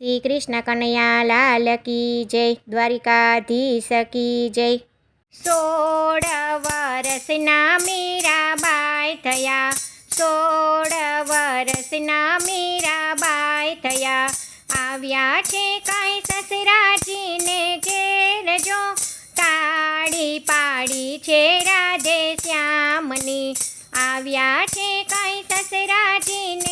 શ્રી કૃષ્ણ કનૈયા લાલ કી જય, દ્વારિકાધીશ કી જય. સોળ વરસના મીરાબાઈ થયા સોળ વરસના મીરાબાઈ થયા. આવ્યા છે કાંઈ સસરાજીને ઘેર જો, તાળી પાડી છે રાધે શ્યામની. આવ્યા છે કાંઈ સસરાજીને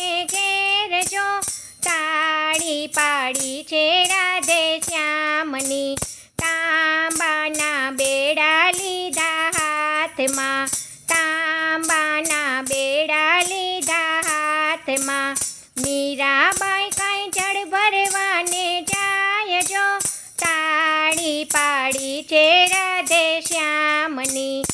પાડી છે રાધે શ્યામની. તાંબાના બેડા લીધા હાથમાં. તાંબાના બેડા લીધા હાથમાં. મીરાબાઈ કાંઈ જળ ભરવાને જાય જો. તાળી પાડી છે રાધે શ્યામની.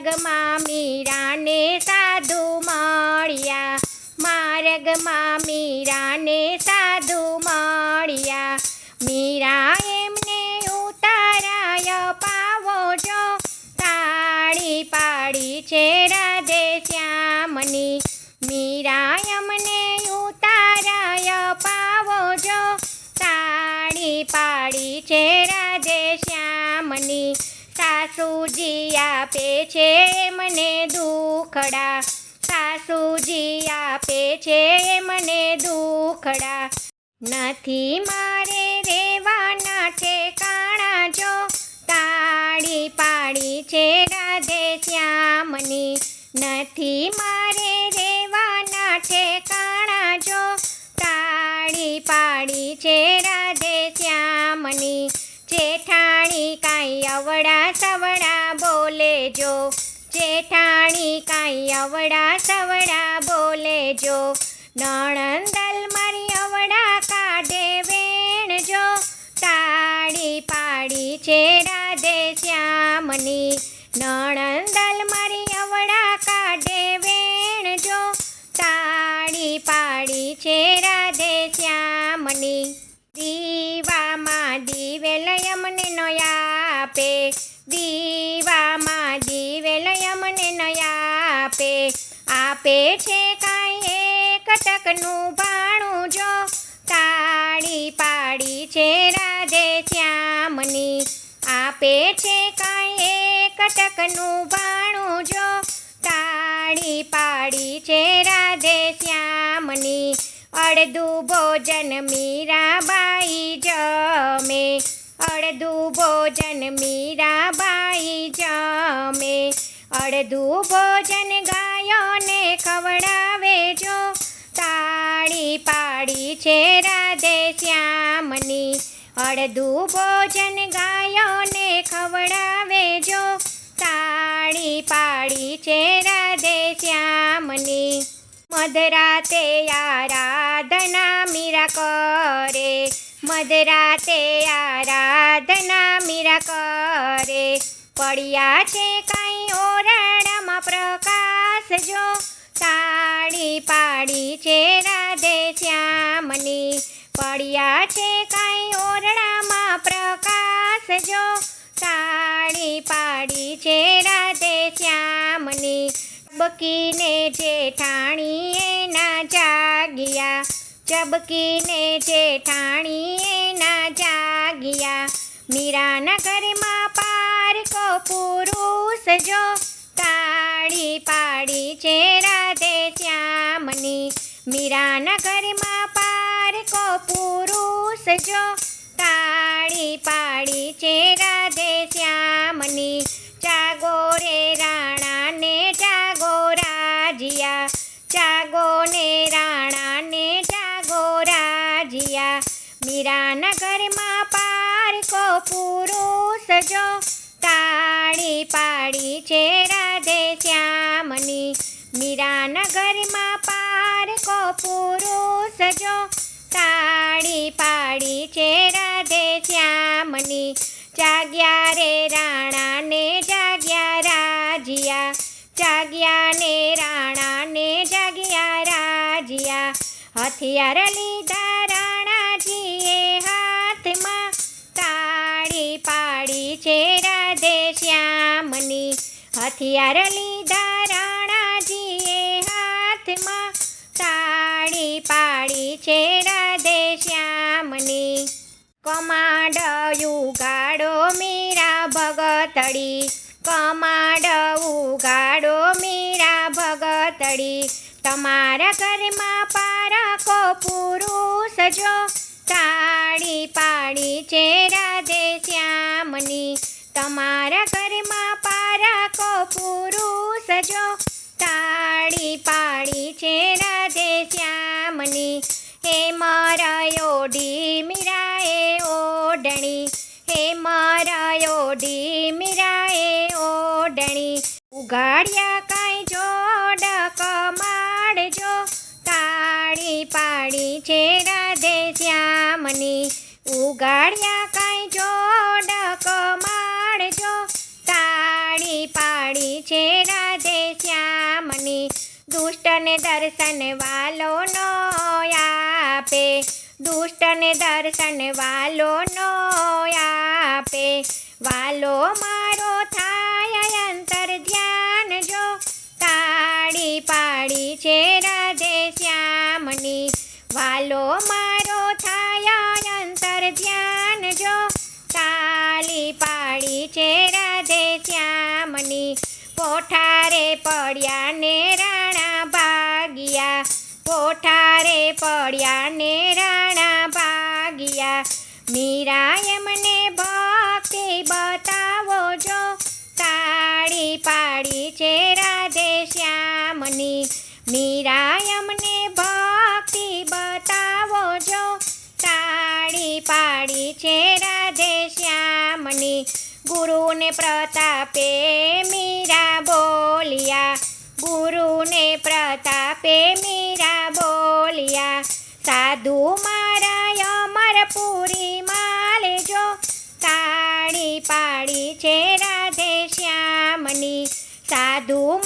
માર્ગમાં મીરાને સાધુ મળ્યા. માર્ગમાં મીરાને સાધુ મળ્યા. મીરા એમને ઉતારાય પાવો જો. તાળી પાડી છે રાધે શ્યામની. મીરા અમને ઉતારાય પાવો જો. તાળી પાડી છે રાધે શ્યામની. સાસુજી આપે છે મને દુખડા. સાસુજી આપે છે મને દુખડા. નથી મારે રેવાના છે કાણા જો. તાળી પાડી છે રાધે શ્યામની. નથી મારે રેવાના અવડા સવડા બોલે જો જેઠાણી કાંઈ અવડા સવડા બોલે જો નણંદલ મારી અવડા કાઢે વેણ જો તાળી પાડી છે રાધે શ્યામની. નણંદલ મારી દીવામાં દિવેલ યમને નયા આપે. આપે છે કાંઈ એક ટકનું ભાણું જો. તાળી પાડી છે રાધે શ્યામની. આપે છે કાંઈ એક ટકનું ભાણું જો. તાળી પાડી છે રાધે શ્યામની. અડધું ભોજન મીરાબાઈ જમે. અડધું ભોજન મીરાબાઈ જમે. અડધું ભોજન ગાયોને ખવડાવે જો. તાળી પાડી છે રાધે શ્યામની. અડધું ભોજન ગાયોને ખવડાવે જો. તાળી પાડી છે રાધે શ્યામની. મધરાતે આરાધના મીરા કરે. મધરાતે આરાધના મીરા કરે. પડ્યા છે કાંઈ ઓરડામાં પ્રકાશ જો. તાળી પાડી છે રાધે શ્યામની. પડ્યા છે કાંઈ ઓરડામાં પ્રકાશ જો. તાળી પાડી છે રાધે શ્યામની. બકીને જેઠાણી એના જાગ્યા. ચબકીને જેઠાણી એના જાગ્યા. મીરાના ઘરમાં પારકો પુરુષ જો તાળી પાડી છે રાધે શ્યામની. મીરાના ઘરમાં પારકો પુરુષ જો તાળી પાડી છે રાધે શ્યામની. પુરુષ જો તાળી પાડી છે રાધે શ્યામની. મીરાનગરમાં પારકો પુરુષ જો તાળી પાડી છે રાધે શ્યામની. જાગ્યા રે રાણા ને જાગ્યા રાજીયા. જાગ્યા ને રાણા ને જાગ્યા રાજીયા. હથિયાર લીધા હાથમાં છે રાધે શ્યામની હથિયાર લીધા રાણાજીએ હાથમાં તાળી પાડી છે રાધે શ્યામની. કમાડ ઉગાડો મીરા ભગતડી, કમાડ ઉગાડો મીરા ભગતડી, તમારા ઘરમાં પારકો પુરુષ જો તાળી પાડી છે રાધે શ્યામની, તમારા ઘરમાં પારકો પુરુષ જો. તાળી પાડી છે રાધે શ્યામની, હે મરયોડી મીરાએ ઓઢણી. હે મરયોડી મીરાએ ઓઢણી. ઉગાડ્યા શ્યામની ઉગાડ્યા કાંઈ જોડ કમાડજો તાળી પાડી છે રાધે શ્યામની. દુષ્ટને દર્શન વાલો નો આપે. દુષ્ટને દર્શન વાલો નો આપે. વાલો મારો થાય અંતર ધ્યાન જો. તાળી પાડી છે રાધે શ્યામની. વાલો મારો પાડી છે રાધે શ્યામની. કોઠારે પડ્યા ને રાણા ભાગ્યા. કોઠારે પડ્યા ને રાણા ભાગ્યા. મીરા એમને ભક્તિ બતાવો જો. તાળી પાડી છે રાધે શ્યામની. મીરા એમને ભક્તિ બતાવો જો. તાળી પાડી છે રાધે શ્યામની. ગુરુને પ્રતાપે મીરા બોલિયા. ગુરુને પ્રતાપે મીરા બોલિયા. સાધુ મારા અમરપુરી માલેજો તાળી પાડી છે રાધે શ્યામની. સાધુ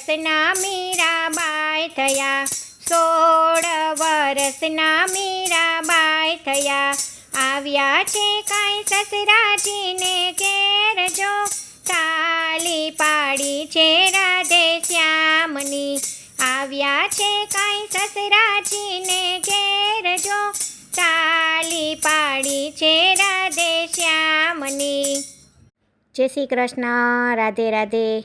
વરસના મીરાબાઈ થયા. સોળ વરસના મીરાબાઈ થયા. આવ્યા છે કાંઈ સસરાજીને ઘેર જો. તાલી પાડી છે રાધે શ્યામની. આવ્યા છે કાંઈ સસરાજીને ઘેર જો. તાલી પાડી છે રાધે શ્યામની. જય શ્રી કૃષ્ણ. રાધે રાધે.